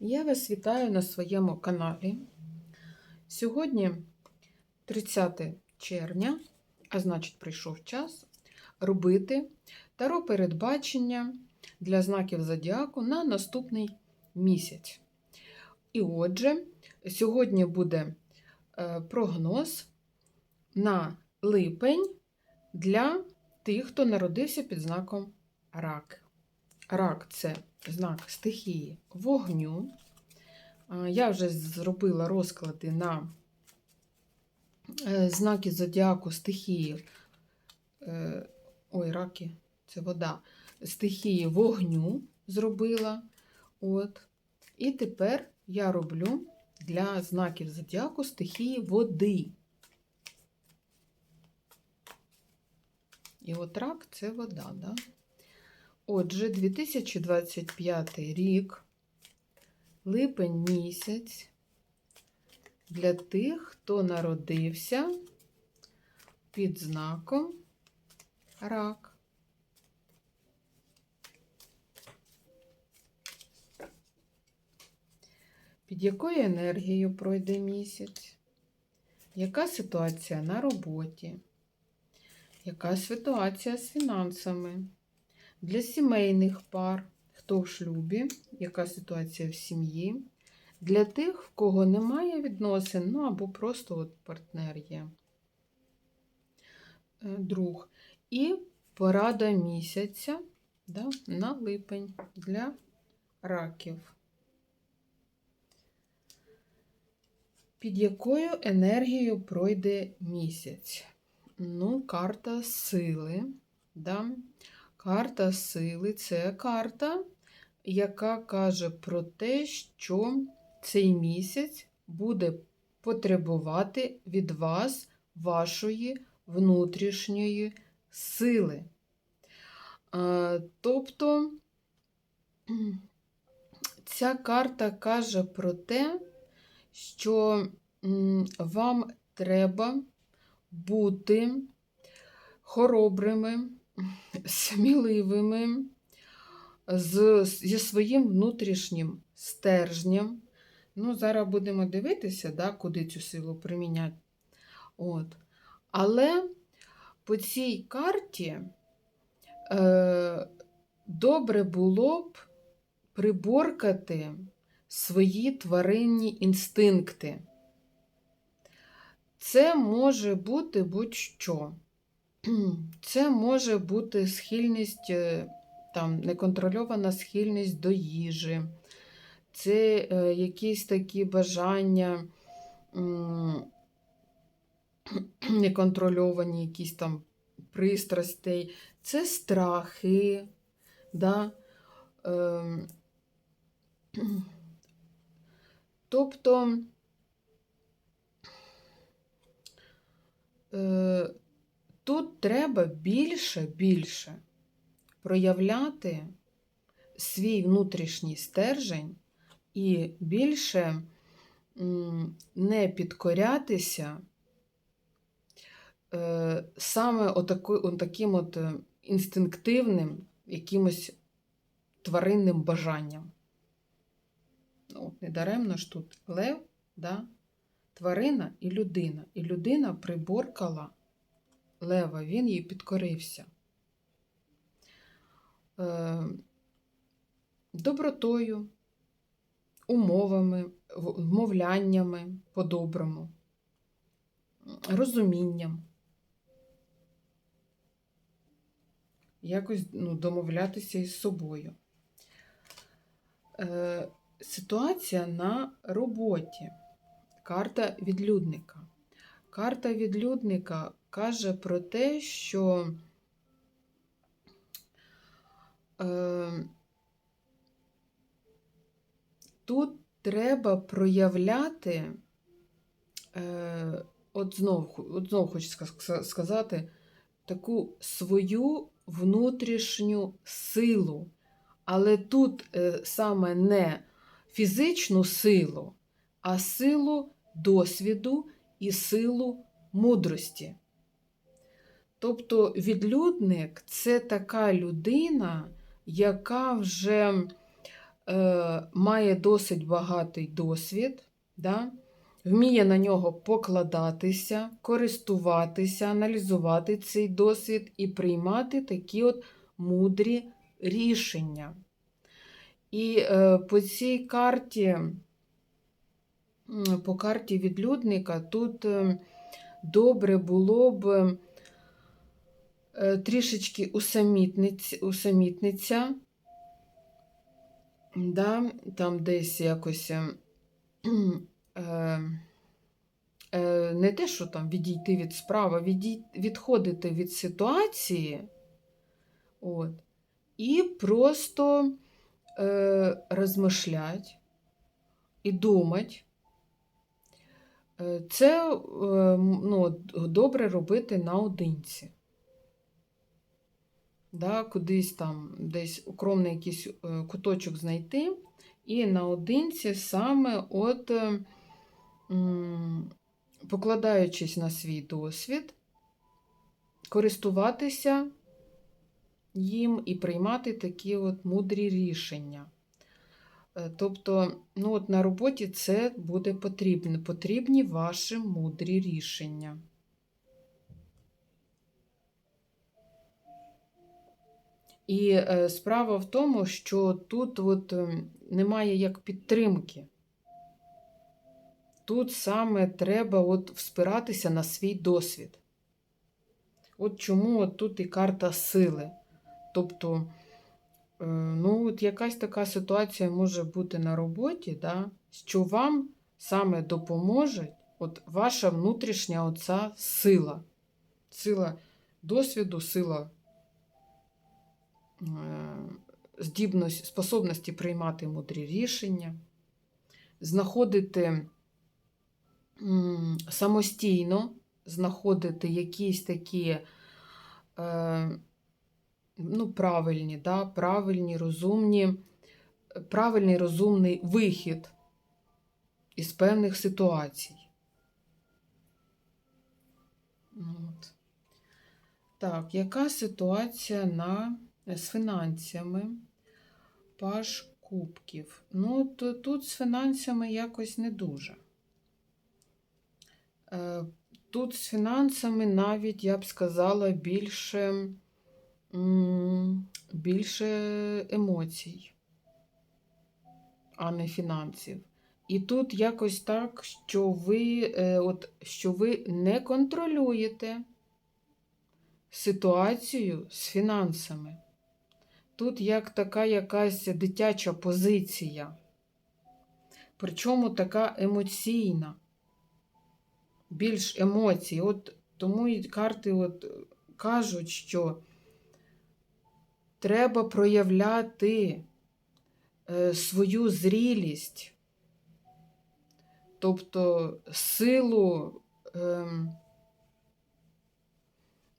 Я вас вітаю на своєму каналі. Сьогодні 30 червня, а значить, прийшов час робити таро передбачення для знаків зодіаку на наступний місяць. І отже, сьогодні буде е, прогноз на липень для тих, хто народився під знаком рак. Рак це знак стихії вогню. Я вже зробила розклади на е, знаки зодіаку стихії. е, Ой, раки, це вода. Стихії вогню зробила. От. І тепер я роблю для знаків зодіаку стихії води. І от рак це вода, да? Отже, 2025 рік, липень місяць для тих, хто народився під знаком рак. Під якою енергією пройде місяць? Яка ситуація на роботі? Яка ситуація з фінансами? Для сімейних пар, хто в шлюбі, яка ситуація в сім'ї, для тих, в кого немає відносин, ну або просто от партнер є е, друг. І порада місяця да, на липень для раків. Під якою енергією пройде місяць? Ну, карта сили. Да? Карта сили це карта, яка каже про те, що цей місяць буде потребувати від вас вашої внутрішньої сили. Тобто ця карта каже про те, що вам треба бути хоробрими, сміливими, з, зі своїм внутрішнім стержнем. Ну, зараз будемо дивитися, да, куди цю силу приміняти. От. Але по цій карті е, добре було б приборкати свої тваринні інстинкти. Це може бути будь-що. Це може бути схильність, е, там, неконтрольована схильність до їжі, це е, якісь такі бажання неконтрольовані, якісь там пристрастей, це страхи. Да? Е, тобто е, тут треба більше, більше проявляти свій внутрішній стержень і більше не підкорятися е, саме отаким от е, інстинктивним якимось тваринним бажанням. Ну, Недаремно ж тут лев, да? тварина і людина. І людина приборкала лева, він їй підкорився. Е, добротою, умовами, вмовляннями по-доброму, розумінням. Якось ну, домовлятися із собою. Е, Ситуація на роботі. Карта відлюдника. Карта відлюдника каже про те, що е, тут треба проявляти, е, от знову, от знову хочу сказати, таку свою внутрішню силу. Але тут е, саме не фізичну силу, а силу досвіду і силу мудрості. Тобто відлюдник це така людина, яка вже е, має досить багатий досвід, да? вміє на нього покладатися, користуватися, аналізувати цей досвід і приймати такі от мудрі рішення. І е, по цій карті, по карті відлюдника, тут е, добре було б трішечки усамітниць, усамітниця, да, там десь якось е, е, е, не те, що там відійти від справи, відій, відходити від ситуації. От, і просто е, розмишлять і думать. Е, Це е, ну, добре робити наодинці. Да, кудись там десь укромний якийсь е, куточок знайти, і наодинці саме от, е, покладаючись на свій досвід, користуватися їм і приймати такі от мудрі рішення. Е, Тобто, ну от на роботі це буде потрібно. Потрібні ваші мудрі рішення. І е, справа в тому, що тут от, е, немає як підтримки. Тут саме треба от вспиратися на свій досвід. От чому от тут і карта сили. Тобто, е, ну, от якась така ситуація може бути на роботі, да, що вам саме допоможе от ваша внутрішня оця сила. Сила досвіду, сила здібності, способності приймати мудрі рішення, знаходити самостійно, знаходити якісь такі е, ну, правильні, да, правильні, розумні, правильний розумний вихід із певних ситуацій. От. Так, яка ситуація на, з фінансами? Паш кубків. Ну, то, тут з фінансами якось не дуже. Е, Тут з фінансами навіть, я б сказала, більше, більше емоцій, а не фінансів. І тут якось так, що ви, е, от, що ви не контролюєте ситуацію з фінансами. Тут як така якась дитяча позиція, причому така емоційна, більш емоцій. От тому і карти от кажуть, що треба проявляти е, свою зрілість, тобто силу ем,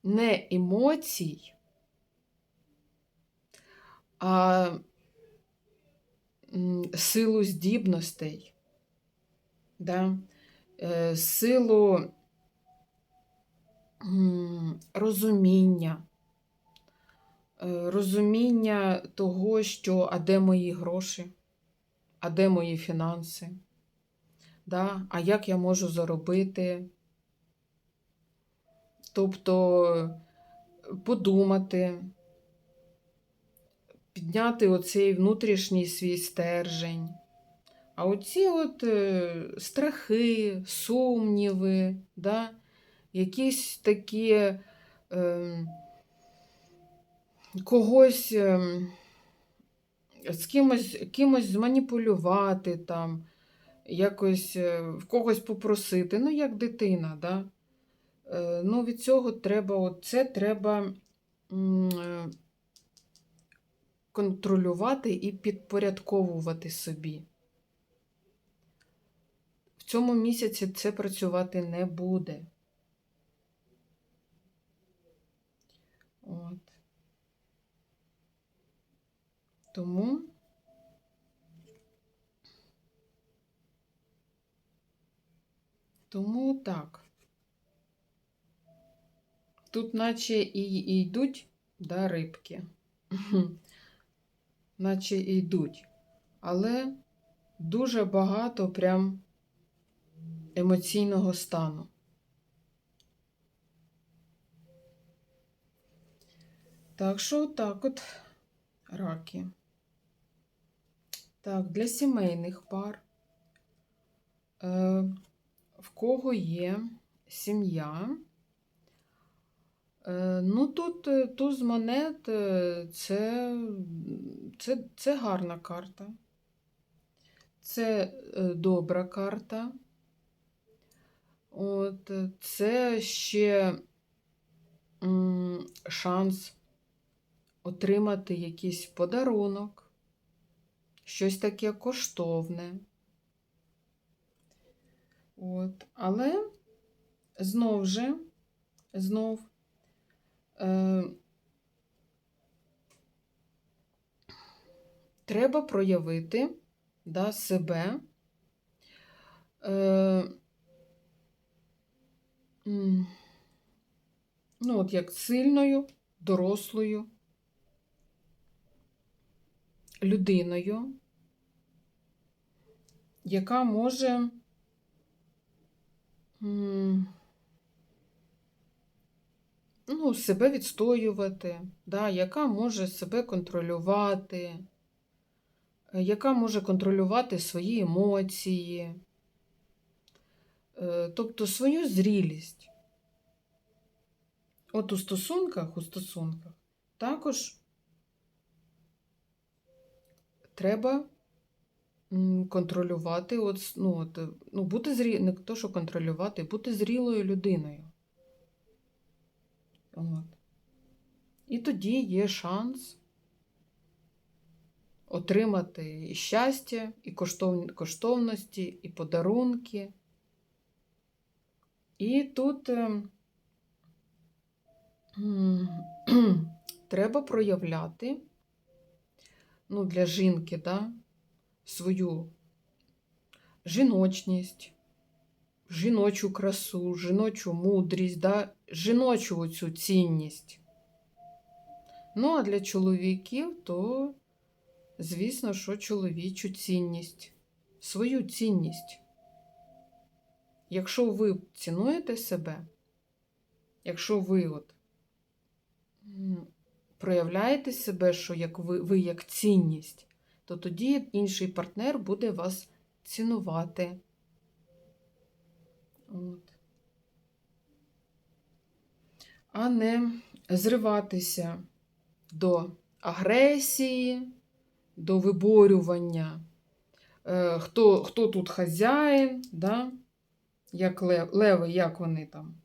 не емоцій, а силу здібностей, да? е, силу розуміння, е, розуміння того, що а де мої гроші, а де мої фінанси, да? а як я можу заробити. Тобто подумати, підняти оцей внутрішній свій стержень. А оці от е, страхи, сумніви, да, якісь такі е, когось е, з кимось, кимось зманіпулювати, там, якось е, в когось попросити, ну, як дитина, да. Е, ну, від цього треба, от це треба контролювати і підпорядковувати собі. В цьому місяці це працювати не буде. От. Тому тому так. Тут наче і, йдуть да, рибки. Наче йдуть. але дуже багато прям емоційного стану. Так що так от раки. Так, для сімейних пар. Е, в кого є сім'я? Е, ну, тут е, туз монет е, це, це, це гарна карта. Це добра карта. От, це ще шанс отримати якийсь подарунок, щось таке коштовне. От. Але знов же, знов, треба проявити да, себе. Е, ну, от як сильною, дорослою людиною, яка може ну, себе відстоювати, да, яка може себе контролювати, е, яка може контролювати свої емоції, е, тобто свою зрілість. От у стосунках, у стосунках також треба контролювати, от, ну, от, е, ну, бути зрі... не то, що контролювати, бути зрілою людиною. От. І тоді є шанс отримати і щастя, і коштовності, і подарунки. І тут е, треба проявляти ну, для жінки, да, свою жіночність, жіночу красу, жіночу мудрість, да, жіночу цю цінність. Ну, а для чоловіків, то, звісно, що чоловічу цінність, свою цінність. Якщо ви цінуєте себе, якщо ви от проявляєте себе, що як ви, ви як цінність, то тоді інший партнер буде вас цінувати. От. А не зриватися до агресії, до виборювання. Е, Хто, хто тут хазяїн, да? як лев, леви, як вони там.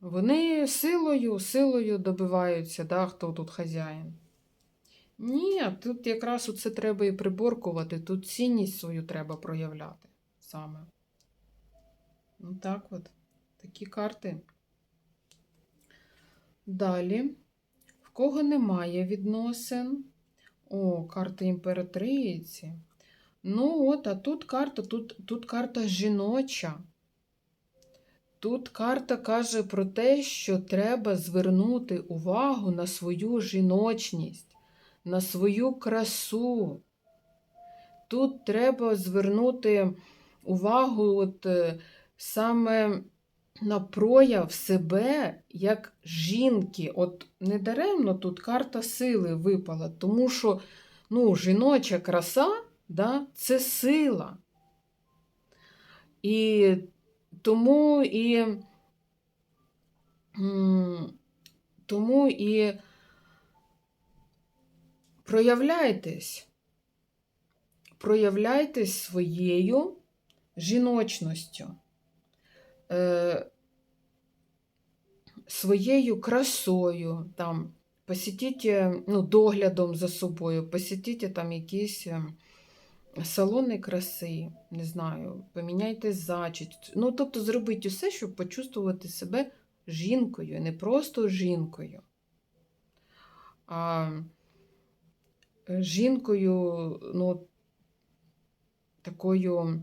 Вони силою, силою добиваються, да, хто тут хазяїн. Ні, тут якраз оце треба і приборкувати, тут цінність свою треба проявляти саме. Ну так от, такі карти. Далі, в кого немає відносин. О, карта імператриці. Ну, от, а тут карта, тут, тут карта жіноча. Тут карта каже про те, що треба звернути увагу на свою жіночність, на свою красу. Тут треба звернути увагу от, е, саме на прояв себе як жінки. От недаремно тут карта сили випала, тому що ну, жіноча краса да, це сила. І тому і, тому і проявляйтесь, проявляйтесь своєю жіночністю, е, своєю красою, там, посітіть е, ну, доглядом за собою, посітіть там якісь е, салони краси, не знаю, поміняйте зачість. Ну, тобто зробіть усе, щоб почувствувати себе жінкою, не просто жінкою, а е, жінкою, ну, такою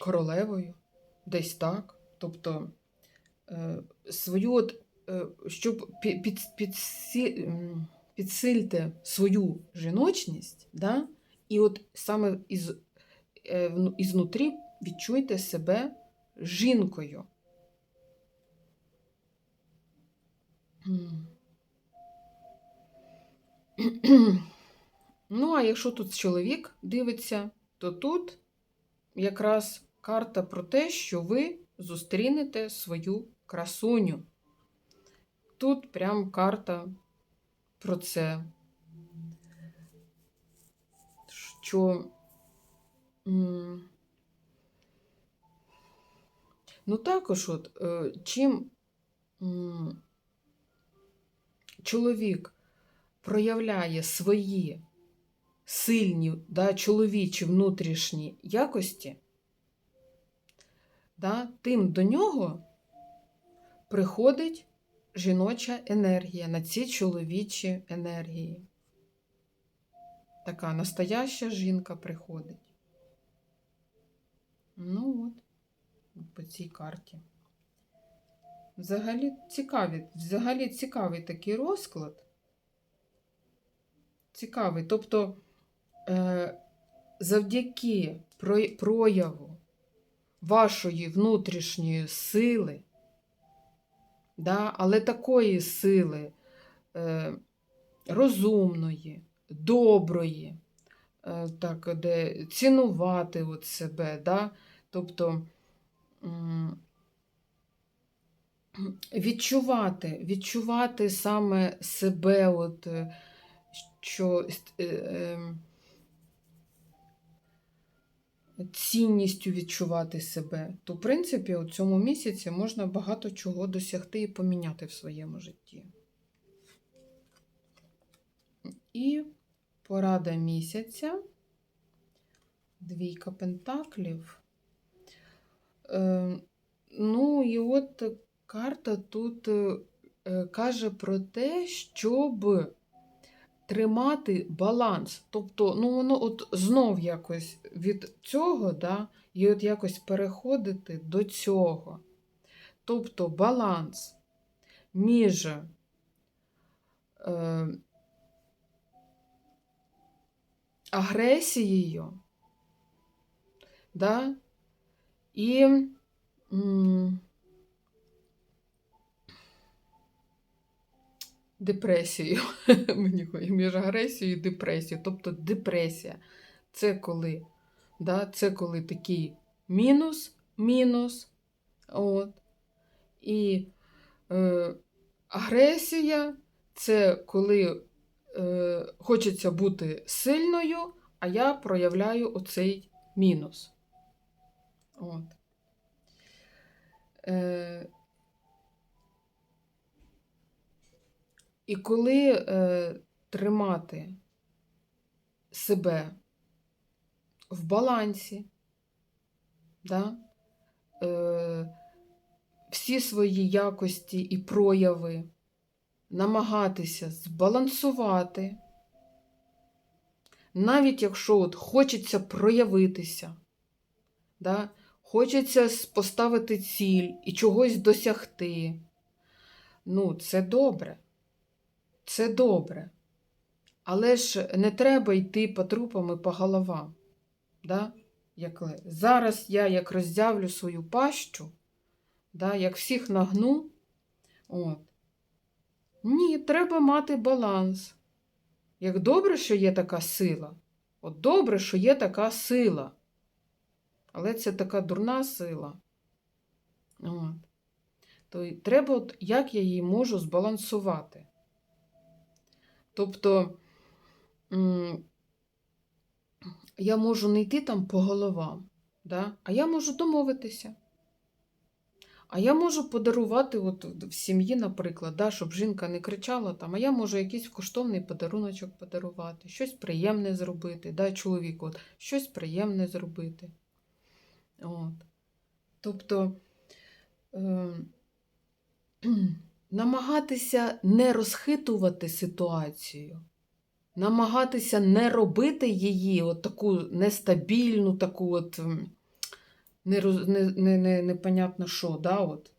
королевою, десь так. Тобто е, свою, от, е, щоб під, під, підсильте свою жіночність, да? і от саме із, е, ізнутрі відчуйте себе жінкою. Ну, а якщо тут чоловік дивиться, то тут якраз карта про те, що ви зустрінете свою красуню. Тут прям карта про це. Що. Ну, також, от, е, чим чоловік проявляє свої сильні, да, чоловічі внутрішні якості, да, тим до нього приходить жіноча енергія на ці чоловічі енергії. Така настояща жінка приходить. Ну от, по цій карті. Взагалі цікавий, взагалі цікавий такий розклад. Цікавий. Тобто, е, завдяки прояву вашої внутрішньої сили, да, але такої сили е, розумної, доброї, е, так, де цінувати от себе, да, тобто відчувати, відчувати саме себе, от, е, що е, е, цінністю відчувати себе, то, в принципі, у цьому місяці можна багато чого досягти і поміняти в своєму житті. І порада місяця, двійка пентаклів. Е, ну, і от карта тут е, каже про те, щоб тримати баланс. Тобто, ну, воно от знов якось від цього, да, і от якось переходити до цього. Тобто баланс між е, агресією, да, і депресією. Мені між агресією і депресією. Тобто депресія це коли, да, це коли такий мінус, мінус. От. І е, агресія це коли е, хочеться бути сильною, а я проявляю оцей мінус. От. Е, і коли е, тримати себе в балансі, да, е, всі свої якості і прояви намагатися збалансувати, навіть якщо от хочеться проявитися, да, хочеться поставити ціль і чогось досягти. Ну, це добре. Це добре. Але ж не треба йти по трупам і по головам. Да? Як зараз я як роздявлю свою пащу, да, як всіх нагну. От. Ні, треба мати баланс. Як добре, що є така сила. От добре, що є така сила. Але це така дурна сила. От. То треба, от, як я її можу збалансувати. Тобто я можу не йти там по головам, да? а я можу домовитися. А я можу подарувати от в сім'ї, наприклад, да, щоб жінка не кричала там, а я можу якийсь коштовний подаруночок подарувати, щось приємне зробити, да, чоловіку, от, щось приємне зробити. От. Тобто е, намагатися не розхитувати ситуацію, намагатися не робити її от таку нестабільну, таку от непонятно що, да, от,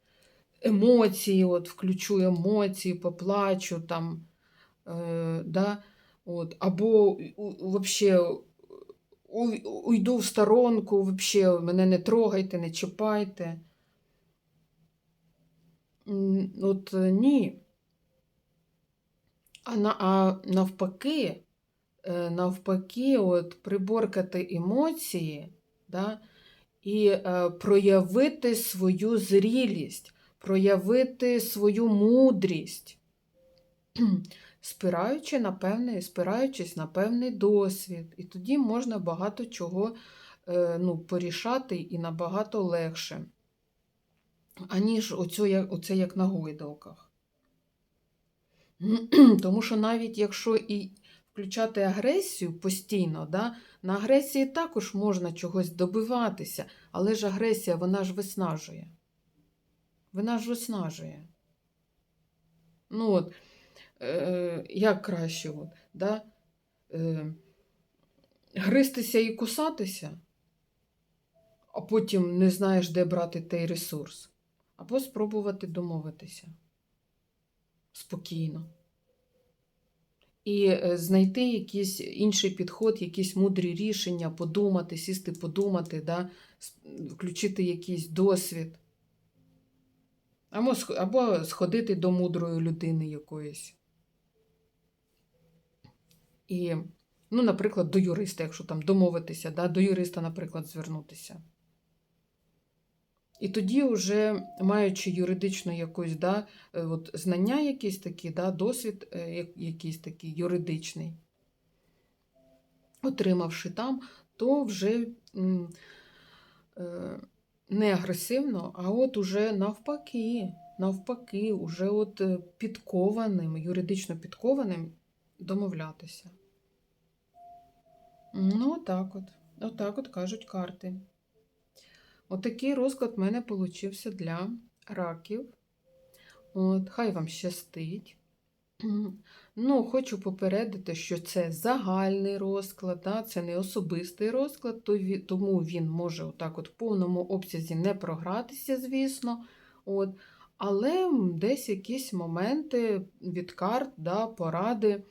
емоції, от, включу емоції, поплачу, там, е, да, от, або взагалі уйду в сторонку, вообще мене не трогайте, не чіпайте. От е, ні. А, на, а навпаки, е, навпаки, от приборкати емоції, да, і е, проявити свою зрілість, проявити свою мудрість, спираючи на певний, спираючись на певний досвід. І тоді можна багато чого е, ну, порішати і набагато легше, аніж оцю, оце як на гойдалках. Тому що навіть якщо і включати агресію постійно, да, на агресії також можна чогось добиватися, але ж агресія, вона ж виснажує. Вона ж виснажує. Ну от, е, як краще, от, да? е, гристися і кусатися, а потім не знаєш, де брати той ресурс, або спробувати домовитися спокійно. І е, знайти якийсь інший підход, якісь мудрі рішення, подумати, сісти, подумати, да? включити якийсь досвід. Або, сходити до мудрої людини якоїсь. І, ну, наприклад, до юриста, якщо там домовитися, да? до юриста, наприклад, звернутися. І тоді, вже маючи юридично якусь да, е, от знання якісь такі, да, досвід е, якийсь такий юридичний, отримавши там, то вже е, не агресивно, а от уже навпаки, навпаки, уже от підкованим, юридично підкованим домовлятися. Ну, отак от. Отак от кажуть карти. Отакий розклад в мене получився для раків. От, хай вам щастить. Ну, хочу попередити, що це загальний розклад, да? це не особистий розклад, тому він може отак от в повному обсязі не програтися, звісно. От. Але десь якісь моменти від карт, да, поради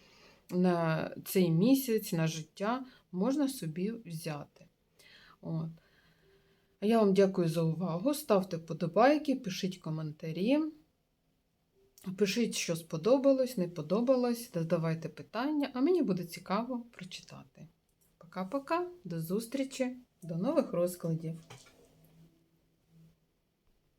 на цей місяць, на життя можна собі взяти. От. Я вам дякую за увагу. Ставте вподобайки, пишіть коментарі. Пишіть, що сподобалось, не подобалось, задавайте питання, а мені буде цікаво прочитати. Пока-пока, до зустрічі, до нових розкладів.